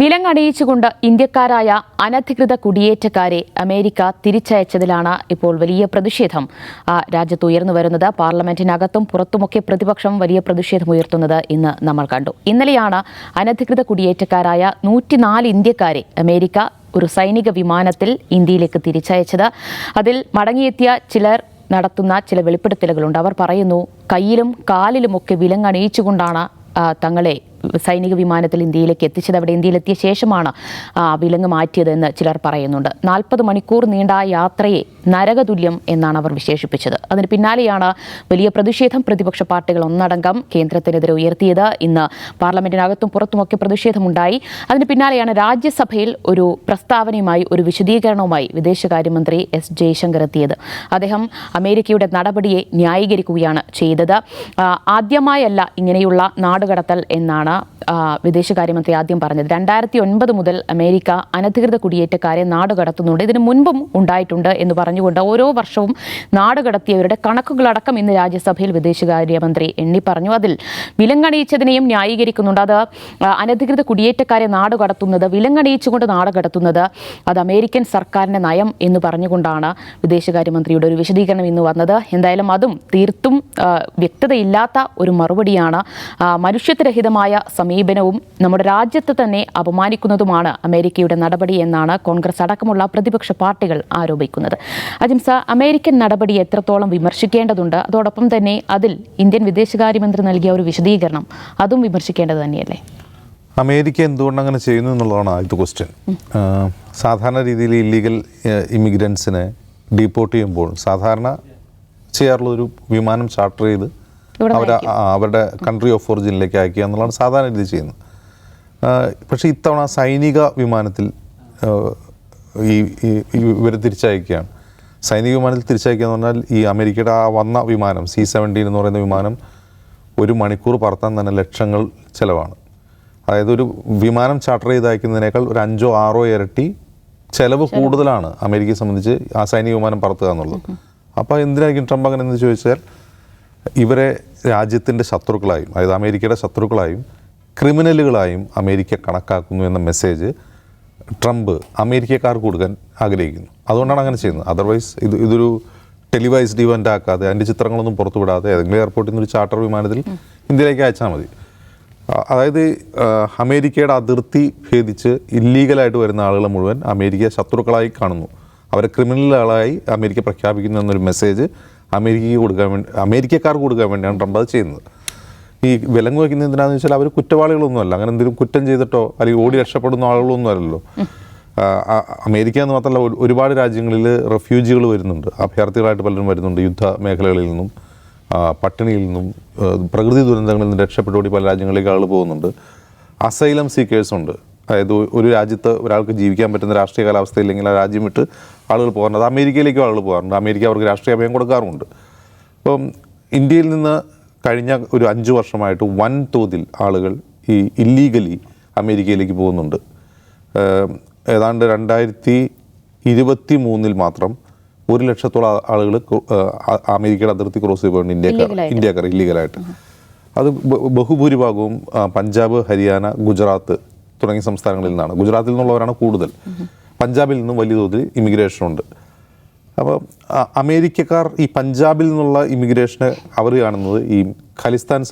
വിലങ്ങണിയിച്ചുകൊണ്ട് ഇന്ത്യക്കാരായ അനധികൃത കുടിയേറ്റക്കാരെ അമേരിക്ക തിരിച്ചയച്ചതിലാണ് ഇപ്പോൾ വലിയ പ്രതിഷേധം. രാജ്യത്ത് ഉയർന്നു വരുന്നത് പാർലമെന്റിനകത്തും പുറത്തുമൊക്കെ പ്രതിപക്ഷം വലിയ പ്രതിഷേധം ഉയർത്തുന്നത് ഇന്ന് നമ്മൾ കണ്ടു. ഇന്നലെയാണ് അനധികൃത കുടിയേറ്റക്കാരായ നൂറ്റിനാല് ഇന്ത്യക്കാരെ അമേരിക്ക ഒരു സൈനിക വിമാനത്തിൽ ഇന്ത്യയിലേക്ക് തിരിച്ചയച്ചത്. അതിൽ മടങ്ങിയെത്തിയ ചിലർ നടത്തുന്ന ചില വെളിപ്പെടുത്തലുകളുണ്ട്. അവർ പറയുന്നു കയ്യിലും കാലിലുമൊക്കെ വിലങ്ങണിയിച്ചുകൊണ്ടാണ് തങ്ങളെ സൈനിക വിമാനത്തിൽ ഇന്ത്യയിലേക്ക് എത്തിച്ചത് അവിടെ ഇന്ത്യയിലെത്തിയ ശേഷമാണ് വിലങ്ങ് മാറ്റിയതെന്ന് ചിലർ പറയുന്നുണ്ട്. നാൽപ്പത് മണിക്കൂർ നീണ്ട യാത്രയെ നരകതുല്യം എന്നാണ് അവർ വിശേഷിപ്പിച്ചത്. അതിന് പിന്നാലെയാണ് വലിയ പ്രതിഷേധം പ്രതിപക്ഷ പാർട്ടികൾ ഒന്നടങ്കം കേന്ദ്രത്തിനെതിരെ ഉയർത്തിയത്. ഇന്ന് പാർലമെന്റിനകത്തും പുറത്തുമൊക്കെ പ്രതിഷേധമുണ്ടായി. അതിന് പിന്നാലെയാണ് രാജ്യസഭയിൽ ഒരു പ്രസ്താവനയുമായി ഒരു വിശദീകരണവുമായി വിദേശകാര്യമന്ത്രി എസ് ജയശങ്കർ എത്തിയത്. അദ്ദേഹം അമേരിക്കയുടെ നടപടിയെ ന്യായീകരിക്കുകയാണ് ചെയ്തത്. ആദ്യമായല്ല ഇങ്ങനെയുള്ള നാടുകടത്തൽ എന്നാണ് വിദേശകാര്യമന്ത്രി ആദ്യം പറഞ്ഞത്. രണ്ടായിരത്തി ഒൻപത് മുതൽ അമേരിക്ക അനധികൃത കുടിയേറ്റക്കാരെ നാടുകടത്തുന്നുണ്ട് ഇതിനു മുൻപും ഉണ്ടായിട്ടുണ്ട് എന്ന് പറഞ്ഞുകൊണ്ട് ഓരോ വർഷവും നാടുകടത്തിയവരുടെ കണക്കുകളടക്കം ഇന്ന് രാജ്യസഭയിൽ വിദേശകാര്യമന്ത്രി എണ്ണി പറഞ്ഞു. അതിൽ വിലങ്ങണിയിച്ചതിനെയും ന്യായീകരിക്കുന്നുണ്ട്. അത് അനധികൃത കുടിയേറ്റക്കാരെ നാടുകടത്തുന്നത് വിലങ്ങണിയിച്ചുകൊണ്ട് നാടുകടത്തുന്നത് അത് അമേരിക്കൻ സർക്കാരിന്റെ നയം എന്ന് പറഞ്ഞുകൊണ്ടാണ് വിദേശകാര്യമന്ത്രിയുടെ ഒരു വിശദീകരണം ഇന്ന് വന്നത്. എന്തായാലും അതും തീർത്തും വ്യക്തതയില്ലാത്ത ഒരു മറുപടിയാണ് മനുഷ്യത്വരഹിതമായ മനുഷ്യത്വരഹിതമായ സമീപനവും നമ്മുടെ രാജ്യത്ത് തന്നെ അപമാനിക്കുന്നതുമാണ് അമേരിക്കയുടെ നടപടി എന്നാണ് കോൺഗ്രസ് അടക്കമുള്ള പ്രതിപക്ഷ പാർട്ടികൾ ആരോപിക്കുന്നത്. അജിംസ അമേരിക്കൻ നടപടി എത്രത്തോളം വിമർശിക്കേണ്ടതുണ്ട്? അതോടൊപ്പം തന്നെ അതിൽ ഇന്ത്യൻ വിദേശകാര്യമന്ത്രി നൽകിയ ഒരു വിശദീകരണം അതും വിമർശിക്കേണ്ടത് തന്നെയല്ലേ? അമേരിക്ക എന്തുകൊണ്ട് അങ്ങനെ ചെയ്യുന്നു എന്നുള്ളതാണ് ആദ്യത്തെ ക്വസ്റ്റ്യൻ സാധാരണ രീതിയിൽ ഇല്ലീഗൽ ഇമിഗ്രൻസിനെ ഡീപ്പോർട്ട് ചെയ്യുമ്പോൾ സാധാരണ ചെയ്യാറുള്ളൊരു വിമാനം ചാർട്ടർ ചെയ്ത് അവർ അവരുടെ കൺട്രി ഓഫ് ഒറിജിനിലേക്ക് അയക്കുക എന്നുള്ളതാണ് സാധാരണ രീതി ചെയ്യുന്നത്. പക്ഷേ ഇത്തവണ സൈനിക വിമാനത്തിൽ ഈ ഇവർ തിരിച്ചയക്കുകയാണ്. സൈനിക വിമാനത്തിൽ തിരിച്ചയക്കുക എന്ന് പറഞ്ഞാൽ ഈ അമേരിക്കയുടെ ആ വന്ന വിമാനം സി സെവന്റീൻ എന്ന് പറയുന്ന വിമാനം ഒരു മണിക്കൂർ പറത്താൻ തന്നെ ലക്ഷങ്ങൾ ചിലവാണ്. അതായത് ഒരു വിമാനം ചാർട്ടർ ചെയ്ത് അയക്കുന്നതിനേക്കാൾ ഒരു അഞ്ചോ ആറോ ഇരട്ടി ചിലവ് കൂടുതലാണ് അമേരിക്കയെ സംബന്ധിച്ച് ആ സൈനിക വിമാനം പറത്തുക എന്നുള്ളത്. അപ്പോൾ എന്തിനായിരിക്കും ട്രംപ് അങ്ങനെ എന്ന് ചോദിച്ചാൽ ഇവരെ രാജ്യത്തിന്റെ ശത്രുക്കളായും അതായത് അമേരിക്കയുടെ ശത്രുക്കളായും ക്രിമിനലുകളായും അമേരിക്ക കണക്കാക്കുന്നു എന്ന മെസ്സേജ് ട്രംപ് അമേരിക്കക്കാർക്ക് കൊടുക്കാൻ ആഗ്രഹിക്കുന്നു. അതുകൊണ്ടാണ് അങ്ങനെ ചെയ്യുന്നത്. അതർവൈസ് ഇത് ഇതൊരു ടെലിവൈസ്ഡ് ഇവന്റ് ആക്കാതെ അതിന്റെ ചിത്രങ്ങളൊന്നും പുറത്തുവിടാതെ ഏതെങ്കിലും എയർപോർട്ടിൽ നിന്ന് ഒരു ചാർട്ടർ വിമാനത്തിൽ ഇന്ത്യയിലേക്ക് അയച്ചാൽ മതി. അതായത് അമേരിക്കയുടെ അതിർത്തി ഭേദിച്ച് ഇല്ലീഗലായിട്ട് വരുന്ന ആളുകളെ മുഴുവൻ അമേരിക്ക ശത്രുക്കളായി കാണുന്നു. അവരെ ക്രിമിനലുകളായി അമേരിക്ക പ്രഖ്യാപിക്കുന്നു എന്നൊരു മെസ്സേജ് അമേരിക്കയ്ക്ക് കൊടുക്കാൻ വേണ്ടി അമേരിക്കക്കാർക്ക് കൊടുക്കാൻ വേണ്ടിയാണ് ട്രംപ് അത് ചെയ്യുന്നത്. ഈ വിലങ്ങ് വയ്ക്കുന്നത് എന്തിനാന്ന് വെച്ചാൽ അവർ കുറ്റവാളികളൊന്നുമല്ല. അങ്ങനെ എന്തെങ്കിലും കുറ്റം ചെയ്തിട്ടോ അല്ലെങ്കിൽ ഓടി രക്ഷപ്പെടുന്ന ആളുകളൊന്നും അല്ലല്ലോ. അമേരിക്ക എന്ന് മാത്രമല്ല ഒരുപാട് രാജ്യങ്ങളിൽ റെഫ്യൂജികൾ വരുന്നുണ്ട്. അഭയാർത്ഥികളായിട്ട് പലരും വരുന്നുണ്ട് യുദ്ധ മേഖലകളിൽ നിന്നും. പട്ടിണിയിൽ നിന്നും പ്രകൃതി ദുരന്തങ്ങളിൽ നിന്ന് രക്ഷപ്പെട്ടുകൂടി പല രാജ്യങ്ങളിലേക്ക് ആളുകൾ പോകുന്നുണ്ട്. അസൈലം സീക്കേഴ്സ് ഉണ്ട്. അതായത് ഒരു രാജ്യത്ത് ഒരാൾക്ക് ജീവിക്കാൻ പറ്റുന്ന രാഷ്ട്രീയ കാലാവസ്ഥയില്ലെങ്കിൽ ആ രാജ്യം വിട്ട് ആളുകൾ പോകാറുണ്ട്. അത് അമേരിക്കയിലേക്കും ആളുകൾ പോകാറുണ്ട്. അമേരിക്ക അവർക്ക് രാഷ്ട്രീയ അഭയം കൊടുക്കാറുമുണ്ട്. അപ്പം ഇന്ത്യയിൽ നിന്ന് കഴിഞ്ഞ ഒരു അഞ്ച് വർഷമായിട്ട് വൻതോതിൽ ആളുകൾ ഈ ഇല്ലീഗലി അമേരിക്കയിലേക്ക് പോകുന്നുണ്ട്. ഏതാണ്ട് രണ്ടായിരത്തി ഇരുപത്തി മൂന്നിൽ മാത്രം ഒരു ലക്ഷത്തോളം ആളുകൾ അമേരിക്കയുടെ അതിർത്തി ക്രോസ് ചെയ്തുകൊണ്ട് ഇന്ത്യക്കാർ. ഇന്ത്യക്കാർ ഇല്ലീഗലായിട്ട്. അത് ബഹുഭൂരിഭാഗവും പഞ്ചാബ് ഹരിയാന ഗുജറാത്ത് തുടങ്ങിയ സംസ്ഥാനങ്ങളിൽ നിന്നാണ്. ഗുജറാത്തിൽ നിന്നുള്ളവരാണ് കൂടുതൽ. പഞ്ചാബിൽ നിന്നും വലിയ തോതിൽ ഇമിഗ്രേഷൻ ഉണ്ട്. അപ്പോൾ അമേരിക്കക്കാർ ഈ പഞ്ചാബിൽ നിന്നുള്ള ഇമിഗ്രേഷനെ അവർ കാണുന്നത് ഈ ഖലിസ്ഥാൻ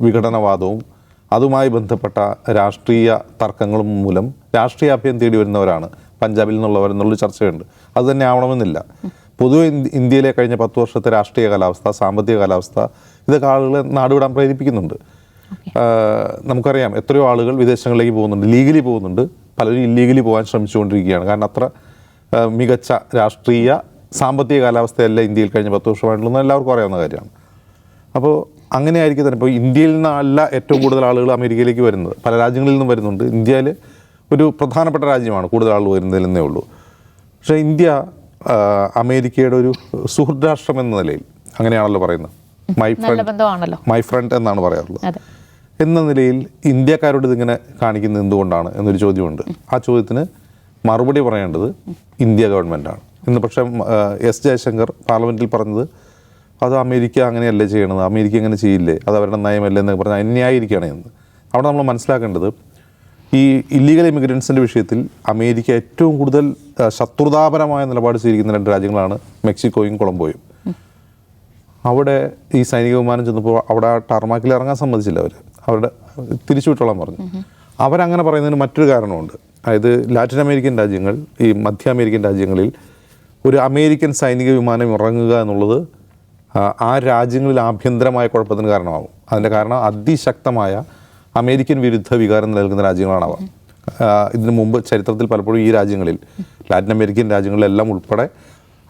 വിഘടനവാദവും അതുമായി ബന്ധപ്പെട്ട രാഷ്ട്രീയ തർക്കങ്ങളും മൂലം രാഷ്ട്രീയ അഭയം തേടി വരുന്നവരാണ് പഞ്ചാബിൽ നിന്നുള്ളവർ എന്നുള്ളൊരു ചർച്ചയുണ്ട്. അതുതന്നെ ആവണമെന്നില്ല. പൊതുവെ ഇന്ത്യയിലെ കഴിഞ്ഞ പത്ത് വർഷത്തെ രാഷ്ട്രീയ കാലാവസ്ഥ സാമ്പത്തിക കാലാവസ്ഥ ഇതൊക്കെ ആളുകളെ നാടുവിടാൻ പ്രേരിപ്പിക്കുന്നുണ്ട്. നമുക്കറിയാം എത്രയോ ആളുകൾ വിദേശങ്ങളിലേക്ക് പോകുന്നുണ്ട്. ലീഗലി പോകുന്നുണ്ട്. പലരും ഇല്ലീഗലി പോകാൻ ശ്രമിച്ചുകൊണ്ടിരിക്കുകയാണ്. കാരണം അത്ര മികച്ച രാഷ്ട്രീയ സാമ്പത്തിക കാലാവസ്ഥയല്ല ഇന്ത്യയിൽ കഴിഞ്ഞ പത്ത് വർഷമായിട്ടുള്ളതെന്ന് എല്ലാവർക്കും അറിയാവുന്ന കാര്യമാണ്. അപ്പോൾ അങ്ങനെ ആയിരിക്കും തന്നെ. ഇപ്പോൾ ഇന്ത്യയിൽ നിന്നല്ല ഏറ്റവും കൂടുതൽ ആളുകൾ അമേരിക്കയിലേക്ക് വരുന്നത്. പല രാജ്യങ്ങളിൽ നിന്നും വരുന്നുണ്ട്. ഇന്ത്യയിൽ ഒരു പ്രധാനപ്പെട്ട രാജ്യമാണ് കൂടുതൽ ആളുകൾ വരുന്നതിലെന്നേ ഉള്ളൂ. പക്ഷേ ഇന്ത്യ അമേരിക്കയുടെ ഒരു സുഹൃദ് രാഷ്ട്രം എന്ന നിലയിൽ അങ്ങനെയാണല്ലോ പറയുന്നത്. മൈ ഫ്രണ്ട് മൈ ഫ്രണ്ട് എന്നാണ് പറയാറുള്ളത്. എന്ന നിലയിൽ ഇന്ത്യക്കാരോട് ഇതിങ്ങനെ കാണിക്കുന്നത് എന്തുകൊണ്ടാണ് എന്നൊരു ചോദ്യമുണ്ട്. ആ ചോദ്യത്തിന് മറുപടി പറയേണ്ടത് ഇന്ത്യ ഗവൺമെന്റാണ് ഇന്ന് പക്ഷേ എസ് ജയശങ്കർ പാർലമെന്റിൽ പറഞ്ഞത് അത് അമേരിക്ക അങ്ങനെയല്ലേ ചെയ്യണത്? അമേരിക്ക അങ്ങനെ ചെയ്യില്ലേ? അത് അവരുടെ നയമല്ലേ? എന്നൊക്കെ പറഞ്ഞാൽ അന്യായിരിക്കുകയാണ് എന്ന് അവിടെ നമ്മൾ മനസ്സിലാക്കേണ്ടത് ഈ ഇല്ലീഗൽ ഇമിഗ്രൻസിന്റെ വിഷയത്തിൽ അമേരിക്ക ഏറ്റവും കൂടുതൽ ശത്രുതാപരമായ നിലപാട് സ്വീകരിക്കുന്ന രണ്ട് രാജ്യങ്ങളാണ് മെക്സിക്കോയും കൊളംബോയും. അവിടെ ഈ സൈനിക വിമാനം ചെന്നപ്പോൾ അവിടെ ടാർമാക്കിൽ ഇറങ്ങാൻ സമ്മതിച്ചില്ല അവർ അവരുടെ തിരിച്ചു വിട്ടോളാൻ പറഞ്ഞു. അവരങ്ങനെ പറയുന്നതിന് മറ്റൊരു കാരണമുണ്ട്. അതായത് ലാറ്റിൻ അമേരിക്കൻ രാജ്യങ്ങൾ ഈ മധ്യ അമേരിക്കൻ രാജ്യങ്ങളിൽ ഒരു അമേരിക്കൻ സൈനിക വിമാനം ഇറങ്ങുക എന്നുള്ളത് ആ, രാജ്യങ്ങളിൽ ആഭ്യന്തരമായ കുഴപ്പത്തിന് കാരണമാകും. അതിന്റെ കാരണം അതിശക്തമായ അമേരിക്കൻ വിരുദ്ധ വികാരം നിലനിൽക്കുന്ന രാജ്യങ്ങളാണ് ഇതിനു മുമ്പ് ചരിത്രത്തിൽ പലപ്പോഴും ഈ രാജ്യങ്ങളിൽ ലാറ്റിൻ അമേരിക്കൻ രാജ്യങ്ങളിലെല്ലാം ഉൾപ്പെടെ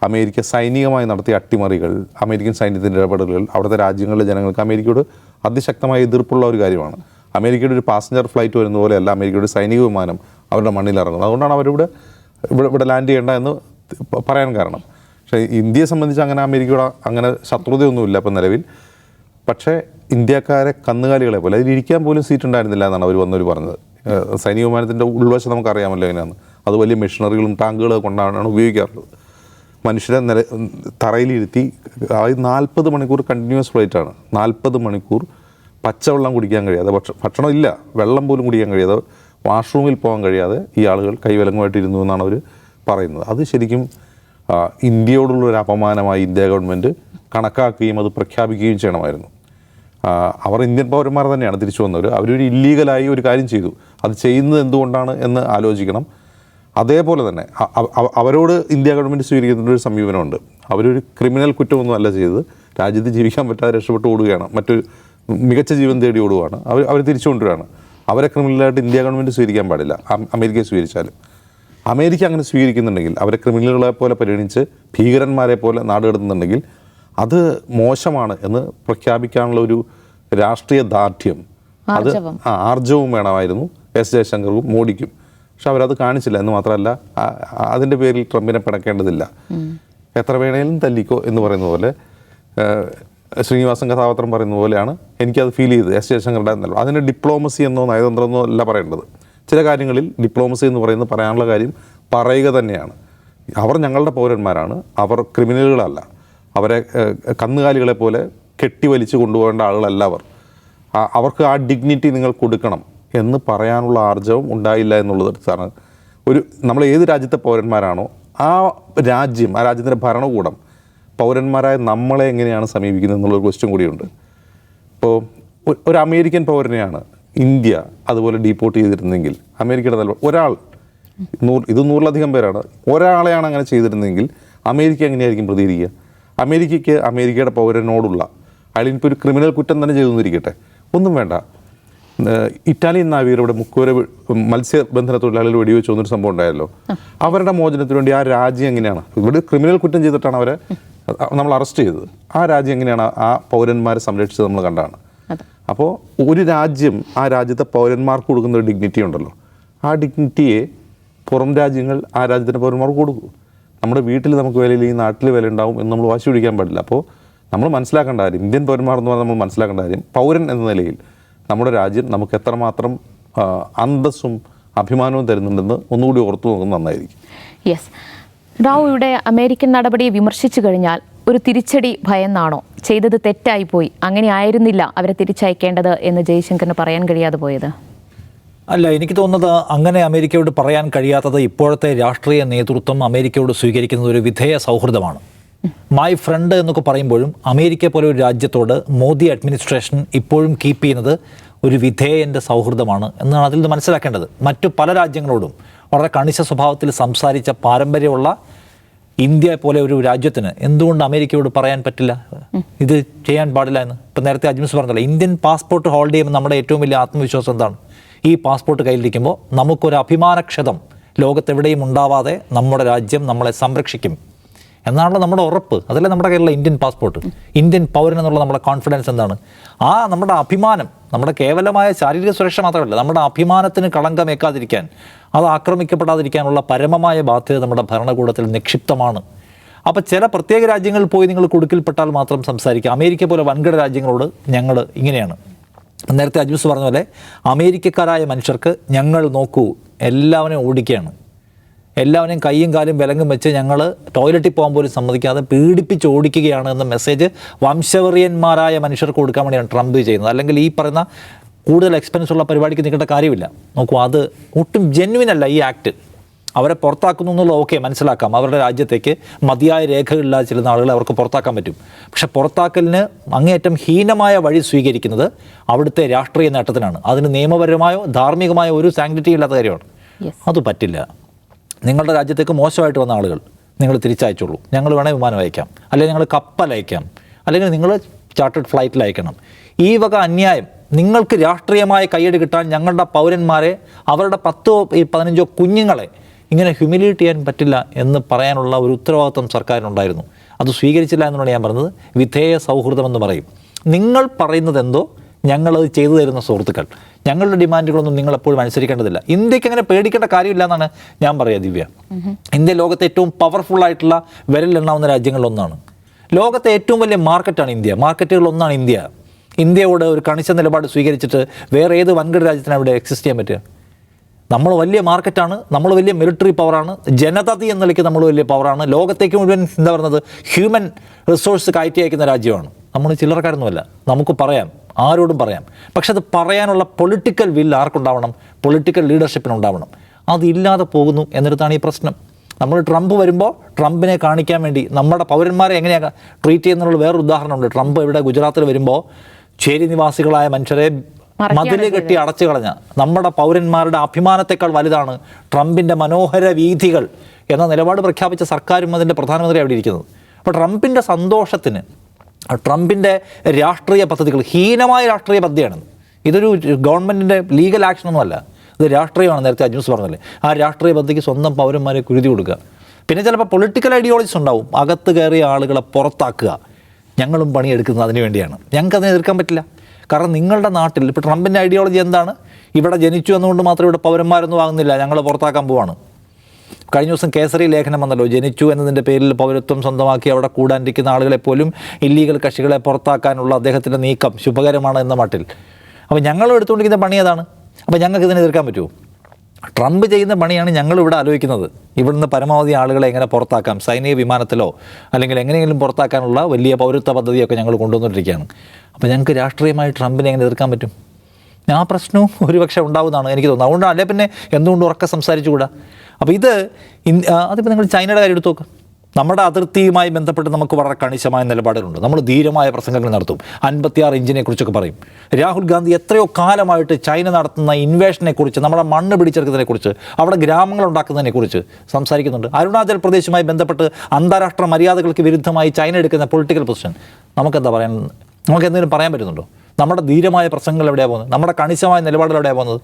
അമേരിക്ക സൈനികമായി നടത്തിയ അട്ടിമറികൾ അമേരിക്കൻ സൈന്യത്തിന്റെ ഇടപെടലുകൾ അവിടുത്തെ രാജ്യങ്ങളിലെ ജനങ്ങൾക്ക് അമേരിക്കയോട് അതിശക്തമായ എതിർപ്പുള്ള ഒരു കാര്യമാണ്. അമേരിക്കയുടെ ഒരു പാസഞ്ചർ ഫ്ലൈറ്റ് വരുന്ന പോലെയല്ല അമേരിക്കയുടെ സൈനിക വിമാനം അവരുടെ മണ്ണിൽ ഇറങ്ങുന്നത്. അതുകൊണ്ടാണ് അവരിവിടെ ഇവിടെ ഇവിടെ ലാൻഡ് ചെയ്യേണ്ട എന്ന് പറയാൻ കാരണം. പക്ഷേ ഇന്ത്യയെ സംബന്ധിച്ച് അങ്ങനെ അമേരിക്കയുടെ അങ്ങനെ ശത്രുതയൊന്നുമില്ല ഇപ്പം നിലവിൽ. പക്ഷേ ഇന്ത്യക്കാരെ കന്നുകാലികളെ പോലെ അതിലിരിക്കാൻ പോലും സീറ്റ് ഉണ്ടായിരുന്നില്ല എന്നാണ് അവർ വന്നവർ പറഞ്ഞത്. സൈനിക വിമാനത്തിന്റെ ഉൾവശം നമുക്കറിയാമല്ലോ എങ്ങനെയാണ് അത് വലിയ മെഷീനറികളും ടാങ്കുകളും കൊണ്ടാണ് ഉപയോഗിക്കാറുള്ളത്. മനുഷ്യരെ നില തറയിലിരുത്തി അതായത് നാൽപ്പത് മണിക്കൂർ കണ്ടിന്യൂസ് ഫ്ലൈറ്റാണ് നാൽപ്പത് മണിക്കൂർ പച്ചവെള്ളം കുടിക്കാൻ കഴിയാതെ ഭക്ഷ ഭക്ഷണം ഇല്ല. വെള്ളം പോലും കുടിക്കാൻ കഴിയാതെ വാഷ്റൂമിൽ പോകാൻ കഴിയാതെ ഈ ആളുകൾ കൈവലങ്ങുമായിട്ട് ഇരുന്നു എന്നാണ് അവർ പറയുന്നത്. അത് ശരിക്കും ഇന്ത്യയോടുള്ള ഒരു അപമാനമായി ഇന്ത്യ ഗവൺമെന്റ് കണക്കാക്കുകയും അത് പ്രഖ്യാപിക്കുകയും ചെയ്യണമായിരുന്നു. അവർ ഇന്ത്യൻ പൗരന്മാർ തന്നെയാണ് തിരിച്ചു വന്നവർ അവരൊരു ഇല്ലീഗലായി ഒരു കാര്യം ചെയ്തു. അത് ചെയ്യുന്നത് എന്തുകൊണ്ടാണ് എന്ന് ആലോചിക്കണം. അതേപോലെ തന്നെ അവരോട് ഇന്ത്യ ഗവൺമെന്റ് സ്വീകരിക്കുന്ന ഒരു സമീപനമുണ്ട്. അവരൊരു ക്രിമിനൽ കുറ്റമൊന്നും അല്ല ചെയ്തത്. രാജ്യത്ത് ജീവിക്കാൻ പറ്റാതെ രക്ഷപ്പെട്ട് ഓടുകയാണ്. മറ്റൊരു മികച്ച ജീവൻ തേടി ഓടുകയാണ്. അവർ അവർ തിരിച്ചുകൊണ്ടുവരികയാണ്. അവരെ ക്രിമിനലായിട്ട് ഇന്ത്യ ഗവൺമെന്റ് സ്വീകരിക്കാൻ പാടില്ല. അമേരിക്കയെ സ്വീകരിച്ചാലും. അമേരിക്ക അങ്ങനെ സ്വീകരിക്കുന്നുണ്ടെങ്കിൽ അവരെ ക്രിമിനലുകളെ പോലെ പരിഗണിച്ച് ഭീകരന്മാരെ പോലെ നാടുകടത്തുന്നുണ്ടെങ്കിൽ അത് മോശമാണ് എന്ന് പ്രഖ്യാപിക്കാനുള്ള ഒരു രാഷ്ട്രീയ ദാർഢ്യം. അത് ആർജവും. വേണമായിരുന്നു. എസ് ജയശങ്കർക്കും മോഡിക്കും. പക്ഷെ അവരത് കാണിച്ചില്ല എന്ന് മാത്രമല്ല അതിന്റെ പേരിൽ ട്രംപിനെ പിണക്കേണ്ടതില്ല. എത്ര വേണേലും തല്ലിക്കോ എന്ന് പറയുന്ന പോലെ ശ്രീനിവാസൻ കഥാപാത്രം പറയുന്ന പോലെയാണ് എനിക്കത് ഫീൽ ചെയ്തത് എസ് ജയശങ്കറുടെ എന്നല്ല അതിന് ഡിപ്ലോമസി എന്നോ നയതന്ത്രം എന്നോ അല്ല പറയേണ്ടത്. ചില കാര്യങ്ങളിൽ ഡിപ്ലോമസി എന്ന് പറയുന്നത് പറയാനുള്ള കാര്യം പറയുക തന്നെയാണ്. അവർ ഞങ്ങളുടെ പൗരന്മാരാണ് അവർ ക്രിമിനലുകളല്ല. അവരെ കന്നുകാലികളെ പോലെ കെട്ടിവലിച്ച് കൊണ്ടുപോകേണ്ട ആളുകളല്ല അവർ. അവർക്ക് ആ ഡിഗ്നിറ്റി നിങ്ങൾ കൊടുക്കണം. എന്ന് പറയാനുള്ള ആർജവം ഉണ്ടായില്ല എന്നുള്ളതാണ് ഒരു നമ്മൾ ഏത് രാജ്യത്തെ പൗരന്മാരാണോ ആ രാജ്യം ആ രാജ്യത്തിന്റെ ഭരണകൂടം പൗരന്മാരായ നമ്മളെ എങ്ങനെയാണ് സമീപിക്കുന്നത് എന്നുള്ളൊരു ക്വസ്റ്റ്യൻ കൂടിയുണ്ട്. ഇപ്പോൾ ഒരു അമേരിക്കൻ പൗരനെയാണ് ഇന്ത്യ അതുപോലെ ഡീപ്പോർട്ട് ചെയ്തിരുന്നെങ്കിൽ അമേരിക്കയുടെ നിലപാട് ഒരാൾ നൂറ് ഇത് നൂറിലധികം പേരാണ് ഒരാളെയാണ് അങ്ങനെ ചെയ്തിരുന്നെങ്കിൽ അമേരിക്ക എങ്ങനെയായിരിക്കും പ്രതികരിക്കുക? അമേരിക്കയ്ക്ക് അമേരിക്കയുടെ പൗരനോടുള്ള അയാളിപ്പോൾ ഒരു ക്രിമിനൽ കുറ്റം തന്നെ ചെയ്തെന്നിരിക്കട്ടെ ഒന്നും വേണ്ട. ഇറ്റാലിയൻ നാവികരുടെ മുക്കൂര മത്സ്യബന്ധന തൊഴിലാളികൾ വെടിവെച്ച് വന്നൊരു സംഭവം ഉണ്ടായല്ലോ. അവരുടെ മോചനത്തിന് വേണ്ടി ആ രാജ്യം എങ്ങനെയാണ്? ഇവിടെ ക്രിമിനൽ കുറ്റം ചെയ്തിട്ടാണ് അവരെ നമ്മൾ അറസ്റ്റ് ചെയ്തത്. ആ രാജ്യം എങ്ങനെയാണ് ആ പൗരന്മാരെ സംരക്ഷിച്ചത് നമ്മൾ കണ്ടാണ്. അപ്പോൾ ഒരു രാജ്യം ആ രാജ്യത്തെ പൗരന്മാർക്ക് കൊടുക്കുന്ന ഒരു ഡിഗ്നിറ്റി ഉണ്ടല്ലോ. ആ ഡിഗ്നിറ്റിയെ പുറം രാജ്യങ്ങൾ ആ രാജ്യത്തിന്റെ പൗരന്മാർക്ക് കൊടുക്കും. നമ്മുടെ വീട്ടിൽ നമുക്ക് വില ഈ നാട്ടിൽ വില ഉണ്ടാവും എന്ന് നമ്മൾ വാശി പിടിക്കാൻ പാടില്ല. അപ്പോൾ നമ്മൾ മനസ്സിലാക്കേണ്ട കാര്യം ഇന്ത്യൻ പൗരന്മാർ എന്ന് പറഞ്ഞാൽ നമ്മൾ മനസ്സിലാക്കേണ്ട കാര്യം പൗരൻ എന്ന നിലയിൽ നമ്മുടെ രാജ്യം നമുക്ക് എത്രമാത്രം അന്തസ്സും അഭിമാനവും തരുന്നുണ്ടെന്ന് ഒന്നുകൂടി ഓർത്തു നോക്കുന്നത് നന്നായിരിക്കും. യെസ് റാവുയുടെ ഇവിടെ അമേരിക്കൻ നടപടിയെ വിമർശിച്ചു കഴിഞ്ഞാൽ ഒരു തിരിച്ചടി ഭയന്നാണോ? ചെയ്തത് തെറ്റായിപ്പോയി അങ്ങനെ ആയിരുന്നില്ല അവരെ തിരിച്ചയക്കേണ്ടത് എന്ന് ജയശങ്കറിന് പറയാൻ കഴിയാതെ പോയത്. അല്ല എനിക്ക് തോന്നുന്നത് അങ്ങനെ അമേരിക്കയോട് പറയാൻ കഴിയാത്തത് ഇപ്പോഴത്തെ രാഷ്ട്രീയ നേതൃത്വം അമേരിക്കയോട് സ്വീകരിക്കുന്നത് ഒരു വിധേയ സൗഹൃദമാണ്. മൈ ഫ്രണ്ട് എന്നൊക്കെ പറയുമ്പോഴും അമേരിക്ക പോലെ ഒരു രാജ്യത്തോട് മോദി അഡ്മിനിസ്ട്രേഷൻ ഇപ്പോഴും കീപ്പ് ചെയ്യുന്നത് ഒരു വിധേയന്റെ സൗഹൃദമാണ് എന്നാണ് അതിൽ നിന്ന് മനസ്സിലാക്കേണ്ടത്. മറ്റു പല രാജ്യങ്ങളോടും വളരെ കണിശ സ്വഭാവത്തിൽ സംസാരിച്ച പാരമ്പര്യമുള്ള ഇന്ത്യ പോലെ ഒരു രാജ്യത്തിന് എന്തുകൊണ്ട് അമേരിക്കയോട് പറയാൻ പറ്റില്ല? ഇത് ചെയ്യാൻ പാടില്ല എന്ന്. ഇപ്പം നേരത്തെ അജ്മിസ് പറഞ്ഞല്ലോ ഇന്ത്യൻ പാസ്പോർട്ട് ഹോൾഡ് ചെയ്യുമ്പോൾ നമ്മുടെ ഏറ്റവും വലിയ ആത്മവിശ്വാസം എന്താണ്? ഈ പാസ്പോർട്ട് കയ്യിലിരിക്കുമ്പോൾ നമുക്കൊരു അഭിമാനക്ഷതം ലോകത്തെവിടെയും ഉണ്ടാവാതെ നമ്മുടെ രാജ്യം നമ്മളെ സംരക്ഷിക്കും. എന്നാണല്ലോ നമ്മുടെ ഉറപ്പ്. അതല്ലേ നമ്മുടെ കയ്യിലുള്ള ഇന്ത്യൻ പാസ്പോർട്ട് ഇന്ത്യൻ പൗരൻ എന്നുള്ള നമ്മുടെ കോൺഫിഡൻസ് എന്താണ്? ആ നമ്മുടെ അഭിമാനം നമ്മുടെ കേവലമായ ശാരീരിക സുരക്ഷ മാത്രമല്ല നമ്മുടെ അഭിമാനത്തിന് കളങ്കമേക്കാതിരിക്കാൻ അത് ആക്രമിക്കപ്പെടാതിരിക്കാനുള്ള പരമമായ ബാധ്യത നമ്മുടെ ഭരണകൂടത്തിൽ നിക്ഷിപ്തമാണ്. അപ്പോൾ ചില പ്രത്യേക രാജ്യങ്ങളിൽ പോയി നിങ്ങൾ കുടുക്കിൽപ്പെട്ടാൽ മാത്രം സംസാരിക്കുക അമേരിക്ക പോലെ വൻകിട രാജ്യങ്ങളോട് ഞങ്ങൾ ഇങ്ങനെയാണ്. നേരത്തെ അജ്മിസ് പറഞ്ഞ പോലെ അമേരിക്കക്കാരായ മനുഷ്യർക്ക് ഞങ്ങൾ നോക്കൂ എല്ലാവരും ഓടിക്കുകയാണ്. എല്ലാവരെയും കൈയും കാലും വിലങ്ങും വെച്ച് ഞങ്ങൾ ടോയ്ലറ്റിൽ പോകാൻ പോലും സമ്മതിക്കാതെ പീഡിപ്പിച്ച് ഓടിക്കുകയാണ് എന്ന മെസ്സേജ് വംശവെറിയന്മാരായ മനുഷ്യർക്ക് കൊടുക്കാൻ വേണ്ടിയാണ് ട്രംപ് ചെയ്യുന്നത്. അല്ലെങ്കിൽ ഈ പറയുന്ന കൂടുതൽ എക്സ്പെൻസ് ഉള്ള പരിപാടിക്ക് നിൽക്കേണ്ട കാര്യമില്ല. നോക്കൂ അത് ഒട്ടും ജെന്വിൻ അല്ല ഈ ആക്ട് അവരെ പുറത്താക്കുന്നു എന്നുള്ളത് ഓക്കെ മനസ്സിലാക്കാം. അവരുടെ രാജ്യത്തേക്ക് മതിയായ രേഖകളില്ലാതെ ചെല്ലുന്ന ആളുകളെ അവർക്ക് പുറത്താക്കാൻ പറ്റും. പക്ഷേ പുറത്താക്കലിന് അങ്ങേയറ്റം ഹീനമായ വഴി സ്വീകരിക്കുന്നത് അവിടുത്തെ രാഷ്ട്രീയ നേട്ടത്തിനാണ്. അതിന് നിയമപരമായോ ധാർമ്മികമായോ ഒരു സാങ്ക്ടിറ്റി ഇല്ലാത്ത കാര്യമാണ്. അത് പറ്റില്ല. നിങ്ങളുടെ രാജ്യത്തേക്ക് മോശമായിട്ട് വന്ന ആളുകൾ നിങ്ങൾ തിരിച്ചയച്ചുള്ളൂ. ഞങ്ങൾ വേണേൽ വിമാനം അയക്കാം. അല്ലെങ്കിൽ ഞങ്ങൾ കപ്പൽ അയക്കാം. അല്ലെങ്കിൽ നിങ്ങൾ ചാർട്ടേഡ് ഫ്ലൈറ്റിൽ അയക്കണം. ഈ വക അന്യായം നിങ്ങൾക്ക് രാഷ്ട്രീയമായ കൈയ്യടി കിട്ടാൻ ഞങ്ങളുടെ പൗരന്മാരെ അവരുടെ പത്തോ പതിനഞ്ചോ കുഞ്ഞുങ്ങളെ ഇങ്ങനെ ഹ്യൂമിലിയേറ്റ് ചെയ്യാൻ പറ്റില്ല എന്ന് പറയാനുള്ള ഒരു ഉത്തരവാദിത്വം സർക്കാരിനുണ്ടായിരുന്നു. അത് സ്വീകരിച്ചില്ല എന്നാണ് ഞാൻ പറഞ്ഞത്. വിധേയ സൗഹൃദമെന്ന് പറയും. നിങ്ങൾ പറയുന്നത് എന്തോ ഞങ്ങളത് ചെയ്തു തരുന്ന സുഹൃത്തുക്കൾ. ഞങ്ങളുടെ ഡിമാൻഡുകളൊന്നും നിങ്ങൾ എപ്പോഴും അനുസരിക്കേണ്ടതില്ല. ഇന്ത്യയ്ക്ക് അങ്ങനെ പേടിക്കേണ്ട കാര്യമില്ല എന്നാണ് ഞാൻ പറയുക ദിവ്യ. ഇന്ത്യ ലോകത്തെ ഏറ്റവും പവർഫുൾ ആയിട്ടുള്ള വിരലെണ്ണാവുന്ന രാജ്യങ്ങളിലൊന്നാണ്. ലോകത്തെ ഏറ്റവും വലിയ മാർക്കറ്റാണ് ഇന്ത്യ. മാർക്കറ്റുകളിലൊന്നാണ് ഇന്ത്യ. ഇന്ത്യയോട് ഒരു കണിശ നിലപാട് സ്വീകരിച്ചിട്ട് വേറെ ഏത് വൻകിട രാജ്യത്തിന് അവിടെ എക്സിസ്റ്റ് ചെയ്യാൻ പറ്റുക. നമ്മൾ വലിയ മാർക്കറ്റാണ് നമ്മൾ വലിയ മിലിറ്ററി പവറാണ് ജനതതി എന്ന നിലയ്ക്ക് നമ്മൾ വലിയ പവറാണ് ലോകത്തേക്ക് മുഴുവൻ എന്താ പറയുന്നത്? ഹ്യൂമൻ റിസോഴ്സ് കയറ്റി അയക്കുന്ന രാജ്യമാണ്. നമ്മൾ ചില്ലറക്കാരൊന്നുമല്ല. നമുക്ക് പറയാം. ആരോടും പറയാം. പക്ഷെ അത് പറയാനുള്ള പൊളിറ്റിക്കൽ വില്ല് ആർക്കുണ്ടാവണം? പൊളിറ്റിക്കൽ ലീഡർഷിപ്പിനുണ്ടാവണം അതില്ലാതെ പോകുന്നു എന്നിടത്താണ് ഈ പ്രശ്നം. നമ്മൾ ട്രംപ് വരുമ്പോൾ ട്രംപിനെ കാണിക്കാൻ വേണ്ടി നമ്മുടെ പൗരന്മാരെ എങ്ങനെയാണ് ട്രീറ്റ് ചെയ്യുന്നതിനുള്ള വേറൊരു ഉദാഹരണമുണ്ട്. ട്രംപ് ഇവിടെ ഗുജറാത്തിൽ വരുമ്പോൾ ചേരി നിവാസികളായ മനുഷ്യരെ മതിൽ കെട്ടി അടച്ചു കളഞ്ഞ നമ്മുടെ പൗരന്മാരുടെ അഭിമാനത്തെക്കാൾ വലുതാണ് ട്രംപിന്റെ മനോഹര വീഥികൾ എന്ന നിലപാട് പ്രഖ്യാപിച്ച സർക്കാരും അതിന്റെ പ്രധാനമന്ത്രി അവിടെ ഇരിക്കുന്നത്. അപ്പോൾ ട്രംപിന്റെ സന്തോഷത്തിന് ട്രംപിന്റെ രാഷ്ട്രീയ പദ്ധതികൾ ഹീനമായ രാഷ്ട്രീയ പദ്ധതിയാണ് ഇതൊരു ഗവൺമെന്റിന്റെ ലീഗൽ ആക്ഷനൊന്നുമല്ല ഇത് രാഷ്ട്രീയമാണ്. നേരത്തെ അജ്യൂസ് പറഞ്ഞല്ലേ? ആ രാഷ്ട്രീയ പദ്ധതിക്ക് സ്വന്തം പൗരന്മാരെ കുരുതി കൊടുക്കുക. പിന്നെ ചിലപ്പോൾ പൊളിറ്റിക്കൽ ഐഡിയോളജീസ് ഉണ്ടാവും. അകത്ത് കയറിയ ആളുകളെ പുറത്താക്കുക. ഞങ്ങളും പണിയെടുക്കുന്നത് അതിന് വേണ്ടിയാണ്. ഞങ്ങൾക്ക് അതിനെ എതിർക്കാൻ പറ്റില്ല. കാരണം നിങ്ങളുടെ നാട്ടിൽ ഇപ്പോൾ ട്രംപിന്റെ ഐഡിയോളജി എന്താണ്? ഇവിടെ ജനിച്ചു എന്നുകൊണ്ട് മാത്രം ഇവിടെ പൗരന്മാരൊന്നും ആകുന്നില്ല. ഞങ്ങൾ പുറത്താക്കാൻ പോവാണ്. കഴിഞ്ഞ ദിവസം കേസറി ലേഖനം വന്നല്ലോ ജനിച്ചു എന്നതിന്റെ പേരിൽ പൗരത്വം സ്വന്തമാക്കി അവിടെ കൂടാനിരിക്കുന്ന ആളുകളെ പോലും ഇല്ലീഗൽ കക്ഷികളെ പുറത്താക്കാനുള്ള അദ്ദേഹത്തിന്റെ നീക്കം ശുഭകരമാണ് എന്ന മട്ടിൽ. അപ്പോൾ ഞങ്ങൾ എടുത്തുകൊണ്ടിരിക്കുന്ന പണി അതാണ് അപ്പോൾ ഞങ്ങൾക്ക് ഇതിനെ എതിർക്കാൻ പറ്റുമോ? ട്രംപ് ചെയ്യുന്ന പണിയാണ് ഞങ്ങൾ ഇവിടെ ആലോചിക്കുന്നത്. ഇവിടുന്ന് പരമാവധി ആളുകളെ എങ്ങനെ പുറത്താക്കാം? സൈനിക വിമാനത്തിലോ അല്ലെങ്കിൽ എങ്ങനെയെങ്കിലും പുറത്താക്കാനുള്ള വലിയ പൗരത്വ പദ്ധതിയൊക്കെ ഞങ്ങൾ കൊണ്ടുവന്നിട്ടിരിക്കുകയാണ്. അപ്പോൾ ഞങ്ങൾക്ക് രാഷ്ട്രീയമായി ട്രംപിനെ എങ്ങനെ എതിർക്കാൻ പറ്റും? ആ പ്രശ്നവും ഒരുപക്ഷെ ഉണ്ടാവുന്നതാണ് എനിക്ക് തോന്നുന്നത്. അതുകൊണ്ട് അല്ലെ പിന്നെ എന്തുകൊണ്ട് ഉറക്കെ സംസാരിച്ചുകൂടാ? അപ്പോൾ ഇത് അതിപ്പോൾ നിങ്ങൾ ചൈനയുടെ കാര്യം എടുത്തു നോക്കുക നമ്മുടെ അതിർത്തിയുമായി ബന്ധപ്പെട്ട് നമുക്ക് വളരെ കണിശമായ നിലപാടുകളുണ്ട്. നമ്മൾ ധീരമായ പ്രസംഗങ്ങൾ നടത്തും. അൻപത്തിയാറ് ഇഞ്ചിനെ കുറിച്ചൊക്കെ പറയും. രാഹുൽ ഗാന്ധി എത്രയോ കാലമായിട്ട് ചൈന നടത്തുന്ന ഇൻവേഷനെക്കുറിച്ച് നമ്മുടെ മണ്ണ് പിടിച്ചെടുക്കുന്നതിനെക്കുറിച്ച് അവിടെ ഗ്രാമങ്ങൾ ഉണ്ടാക്കുന്നതിനെക്കുറിച്ച് സംസാരിക്കുന്നുണ്ട്. അരുണാചൽ പ്രദേശുമായി ബന്ധപ്പെട്ട് അന്താരാഷ്ട്ര മര്യാദകൾക്ക് വിരുദ്ധമായി ചൈന എടുക്കുന്ന പൊളിറ്റിക്കൽ പൊസിഷൻ നമുക്കെന്താ പറയാൻ നമുക്ക് എന്തെങ്കിലും പറയാൻ പറ്റുന്നുണ്ടോ? നമ്മുടെ ധീരമായ പ്രസംഗങ്ങൾ എവിടെയാണ് പോകുന്നത്? നമ്മുടെ കണിശമായ നിലപാടുകൾ എവിടെയാണ് പോകുന്നത്?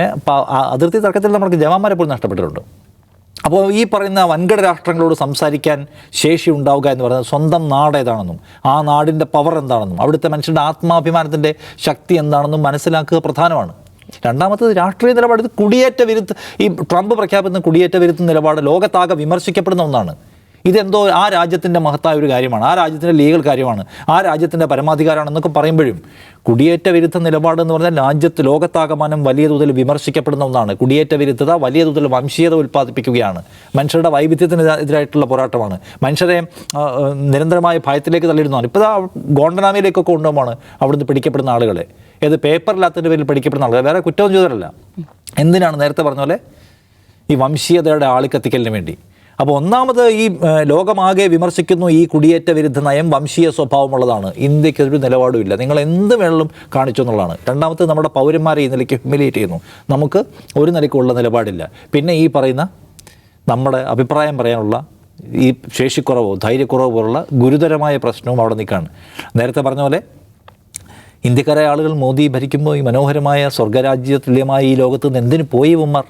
ആ അതിർത്തി തർക്കത്തിൽ നമുക്ക് ജവാന്മാരെ പോലും നഷ്ടപ്പെട്ടിട്ടുണ്ട്. അപ്പോൾ ഈ പറയുന്ന വൻകിട രാഷ്ട്രങ്ങളോട് സംസാരിക്കാൻ ശേഷി ഉണ്ടാവുക എന്ന് പറയുന്നത് സ്വന്തം നാട് ഏതാണെന്നും ആ നാടിന്റെ പവർ എന്താണെന്നും അവിടുത്തെ മനുഷ്യരുടെ ആത്മാഭിമാനത്തിന്റെ ശക്തി എന്താണെന്നും മനസ്സിലാക്കുക പ്രധാനമാണ്. രണ്ടാമത്തത് രാഷ്ട്രീയ നിലപാട് കുടിയേറ്റ വിരുദ്ധ ഈ ട്രംപ് പ്രഖ്യാപിക്കുന്ന കുടിയേറ്റ വിരുദ്ധ നിലപാട് ലോകത്താകെ വിമർശിക്കപ്പെടുന്ന ഒന്നാണ്. ഇതെന്തോ ആ രാജ്യത്തിന്റെ മഹത്തായ ഒരു കാര്യമാണ് ആ രാജ്യത്തിന്റെ ലീഗൽ കാര്യമാണ് ആ രാജ്യത്തിന്റെ പരമാധികാരമാണെന്നൊക്കെ പറയുമ്പോഴും കുടിയേറ്റ വിരുദ്ധ നിലപാട് എന്ന് പറഞ്ഞാൽ രാജ്യത്ത് ലോകത്താകമാനം വലിയ തോതിൽ വിമർശിക്കപ്പെടുന്ന ഒന്നാണ്. കുടിയേറ്റ വിരുദ്ധത വലിയ തോതിൽ വംശീയത ഉൽപ്പാദിപ്പിക്കുകയാണ്. മനുഷ്യരുടെ വൈവിധ്യത്തിന് എതിരായിട്ടുള്ള പോരാട്ടമാണ്. മനുഷ്യരെ ആ, ആ, നിരന്തരമായ ഭയത്തിലേക്ക് തള്ളിയിടുന്നതാണ്. ഇപ്പോൾ ഗോണ്ടനാമയിലേക്കൊക്കെ കൊണ്ടുപോകുമ്പോൾ അവിടുന്ന് പിടിക്കപ്പെടുന്ന ആളുകളെ. ഏത് പേപ്പറില്ലാത്തതിന്റെ പേരിൽ പിടിക്കപ്പെടുന്ന ആളുകൾ വേറെ കുറ്റവും ചെയ്തവരല്ല. എന്തിനാണ് നേരത്തെ പറഞ്ഞ പോലെ ഈ വംശീയതയുടെ ആളിക്കത്തിക്കലിന് വേണ്ടി? അപ്പോൾ ഒന്നാമത് ഈ ലോകമാകെ വിമർശിക്കുന്നു ഈ കുടിയേറ്റ വിരുദ്ധ നയം വംശീയ സ്വഭാവമുള്ളതാണ്. ഇന്ത്യയ്ക്ക് ഒരു നിലപാടുമില്ല. നിങ്ങൾ എന്ത് വേണമെങ്കിലും കാണിച്ചു എന്നുള്ളതാണ്. രണ്ടാമത് നമ്മുടെ പൗരന്മാരെ ഈ നിലയ്ക്ക് ഹ്യൂമിലേറ്റ് ചെയ്യുന്നു. നമുക്ക് ഒരു നിലയ്ക്കുള്ള നിലപാടില്ല. പിന്നെ ഈ പറയുന്ന നമ്മുടെ അഭിപ്രായം പറയാനുള്ള ഈ ശേഷിക്കുറവോ ധൈര്യക്കുറവോ പോലുള്ള ഗുരുതരമായ പ്രശ്നവും അവിടെ നിൽക്കുകയാണ്. നേരത്തെ പറഞ്ഞ പോലെ ഇന്ത്യക്കാരെ ആളുകൾ മോദി ഭരിക്കുമ്പോൾ ഈ മനോഹരമായ സ്വർഗരാജ്യ തുല്യമായ ഈ ലോകത്ത് നിന്ന് എന്തിനു പോയി ഉമ്മർ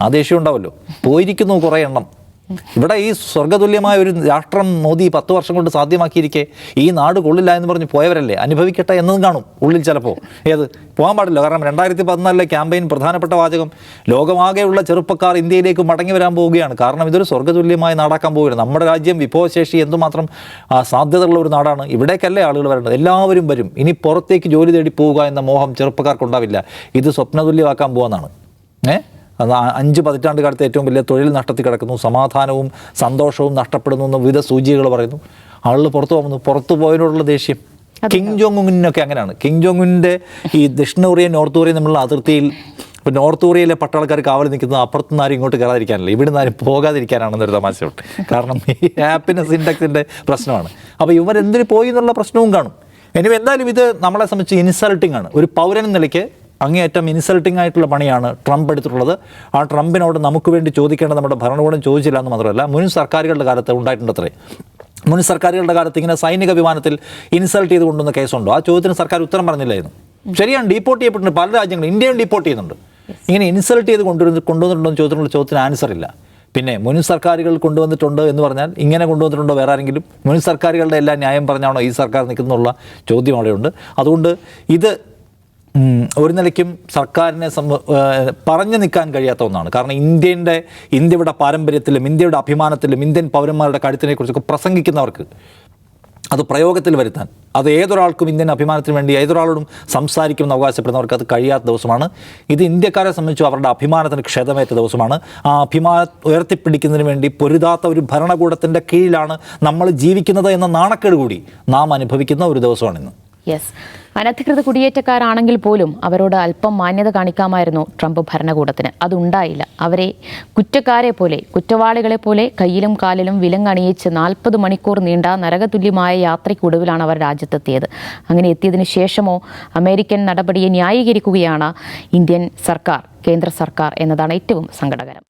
ആ ദേഷ്യം ഉണ്ടാവല്ലോ. പോയിരിക്കുന്നു കുറേ എണ്ണം. ഇവിടെ ഈ സ്വർഗതുല്യമായ ഒരു രാഷ്ട്രം മോദി പത്ത് വർഷം കൊണ്ട് സാധ്യമാക്കിയിരിക്കെ ഈ നാട് കൊള്ളില്ല എന്ന് പറഞ്ഞ് പോയവരല്ലേ? അനുഭവിക്കട്ടെ എന്നതും കാണും ഉള്ളിൽ ചിലപ്പോൾ ഏത്? പോകാൻ പാടില്ല. കാരണം രണ്ടായിരത്തി പതിനാലിലെ ക്യാമ്പയിൻ പ്രധാനപ്പെട്ട വാചകം ലോകമാകെയുള്ള ചെറുപ്പക്കാർ ഇന്ത്യയിലേക്ക് മടങ്ങി വരാൻ പോവുകയാണ്. കാരണം ഇതൊരു സ്വർഗതുല്യമായ നാടാക്കാൻ പോവുകയാണ്. നമ്മുടെ രാജ്യം വിഭവശേഷി എന്തുമാത്രം ആ, സാധ്യതകളുള്ള ഒരു നാടാണ്. ഇവിടേക്കല്ലേ ആളുകൾ വരേണ്ടത്? എല്ലാവരും വരും. ഇനി പുറത്തേക്ക് ജോലി തേടി പോവുക എന്ന മോഹം ചെറുപ്പക്കാർക്കുണ്ടാവില്ല. ഇത് സ്വപ്നതുല്യമാക്കാൻ പോകുന്നതാണ് ഏഹ് അഞ്ച് പതിറ്റാണ്ട് കാലത്ത് ഏറ്റവും വലിയ തൊഴിൽ നഷ്ടത്തിൽ കിടക്കുന്നു സമാധാനവും സന്തോഷവും നഷ്ടപ്പെടുന്നു എന്ന് വിവിധ സൂചികകൾ പറയുന്നു. ആളുകൾ പുറത്തു പോകുന്നു. പുറത്തു പോയതിനോടുള്ള ദേഷ്യം. കിങ് ജോങ് ഉന്നിനൊക്കെ അങ്ങനെയാണ്. കിങ് ജോങ് ഉന്നിന്റെ ഈ ദക്ഷിണ കൊറിയ നോർത്ത് കൊറിയ തമ്മിലുള്ള അതിർത്തിയിൽ ഇപ്പോൾ നോർത്ത് കൊറിയയിലെ പട്ടാളക്കാർ കാവൽ നിൽക്കുന്നത് അപ്പുറത്തുനിന്ന് ആരും ഇങ്ങോട്ട് കയറാതിരിക്കാനല്ല. ഇവിടെ നിന്ന് ആരും പോകാതിരിക്കാനാണെന്നൊരു തമാശയുണ്ട്. കാരണം ഈ ഹാപ്പിനെസ് ഇൻഡെക്സിന്റെ പ്രശ്നമാണ്. അപ്പോൾ ഇവരെന്തിന് പോയി എന്നുള്ള പ്രശ്നവും കാണും. ഇനി എന്തായാലും ഇത് നമ്മളെ സംബന്ധിച്ച് ഇൻസൾട്ടിംഗ് ആണ് ഒരു പൗരൻ നിലയ്ക്ക് അങ്ങേയറ്റം ഇൻസൾട്ടിംഗ് ആയിട്ടുള്ള പണിയാണ് ട്രംപ് എടുത്തിട്ടുള്ളത്. ആ ട്രംപിനോട് നമുക്ക് വേണ്ടി ചോദിക്കേണ്ട നമ്മുടെ ഭരണകൂടം ചോദിച്ചില്ല എന്ന് മാത്രമല്ല മുൻ സർക്കാരുകളുടെ കാലത്ത് ഉണ്ടായിട്ടുണ്ടത്രേ. മുൻ സർക്കാരുകളുടെ കാലത്ത് ഇങ്ങനെ സൈനിക വിമാനത്തിൽ ഇൻസൾട്ട് ചെയ്ത് കൊണ്ടുവന്ന കേസുണ്ടോ? ആ ചോദ്യത്തിന് സർക്കാർ ഉത്തരം പറഞ്ഞില്ലായിരുന്നു. ശരിയാണ് ഡീപ്പോർട്ട് ചെയ്യപ്പെട്ടിട്ടുണ്ട്. പല രാജ്യങ്ങളും ഇന്ത്യയും ഡീപ്പോർട്ട് ചെയ്യുന്നുണ്ട്. ഇങ്ങനെ ഇൻസൾട്ട് ചെയ്ത് കൊണ്ടുവരുന്ന കൊണ്ടുവന്നിട്ടുണ്ടോ എന്ന് ചോദ്യത്തിനുള്ള ചോദ്യത്തിന് ആൻസർ ഇല്ല. പിന്നെ മുൻ സർക്കാരുകൾ കൊണ്ടുവന്നിട്ടുണ്ട് എന്ന് പറഞ്ഞാൽ ഇങ്ങനെ കൊണ്ടുവന്നിട്ടുണ്ടോ വേറെ ആരെങ്കിലും? മുൻ സർക്കാരുകളുടെ എല്ലാ ന്യായം പറഞ്ഞാണോ ഈ സർക്കാർ നിൽക്കുന്നുള്ള ചോദ്യം അവിടെയുണ്ട്. അതുകൊണ്ട് ഇത് ഒരു നിലയ്ക്കും സർക്കാരിനെ പറഞ്ഞു നിൽക്കാൻ കഴിയാത്ത ഒന്നാണ്. കാരണം ഇന്ത്യന്റെ ഇന്ത്യയുടെ പാരമ്പര്യത്തിലും ഇന്ത്യയുടെ അഭിമാനത്തിലും ഇന്ത്യൻ പൗരന്മാരുടെ കഴുത്തിനെ കുറിച്ചൊക്കെ പ്രസംഗിക്കുന്നവർക്ക് അത് പ്രയോഗത്തിൽ വരുത്താൻ അത് ഏതൊരാൾക്കും ഇന്ത്യൻ അഭിമാനത്തിന് വേണ്ടി ഏതൊരാളോടും സംസാരിക്കുമെന്ന് അവകാശപ്പെടുന്നവർക്ക് അത് കഴിയാത്ത ദിവസമാണ്. ഇത് ഇന്ത്യക്കാരെ സംബന്ധിച്ച് അവരുടെ അഭിമാനത്തിന് ക്ഷതമേറ്റ ദിവസമാണ്. ആ അഭിമാന ഉയർത്തിപ്പിടിക്കുന്നതിന് വേണ്ടി പൊരുതാത്ത ഒരു ഭരണകൂടത്തിന്റെ കീഴിലാണ് നമ്മൾ ജീവിക്കുന്നത് എന്ന നാണക്കേട് കൂടി നാം അനുഭവിക്കുന്ന ഒരു ദിവസമാണിന്ന് യെസ് അനധികൃത കുടിയേറ്റക്കാരാണെങ്കിൽ പോലും അവരോട് അല്പം മാന്യത കാണിക്കാമായിരുന്നു ട്രംപ് ഭരണകൂടത്തിന്. അതുണ്ടായില്ല. അവരെ കുറ്റക്കാരെ പോലെ കുറ്റവാളികളെ പോലെ കയ്യിലും കാലിലും വിലങ്ങണിയിച്ച് നാൽപ്പത് മണിക്കൂർ നീണ്ട നരകതുല്യമായ യാത്രയ്ക്കൊടുവിലാണ് അവർ രാജ്യത്തെത്തിയത്. അങ്ങനെ എത്തിയതിനു ശേഷമോ അമേരിക്കൻ നടപടിയെ ന്യായീകരിക്കുകയാണ് ഇന്ത്യൻ സർക്കാർ കേന്ദ്ര സർക്കാർ എന്നതാണ് ഏറ്റവും സങ്കടകരം.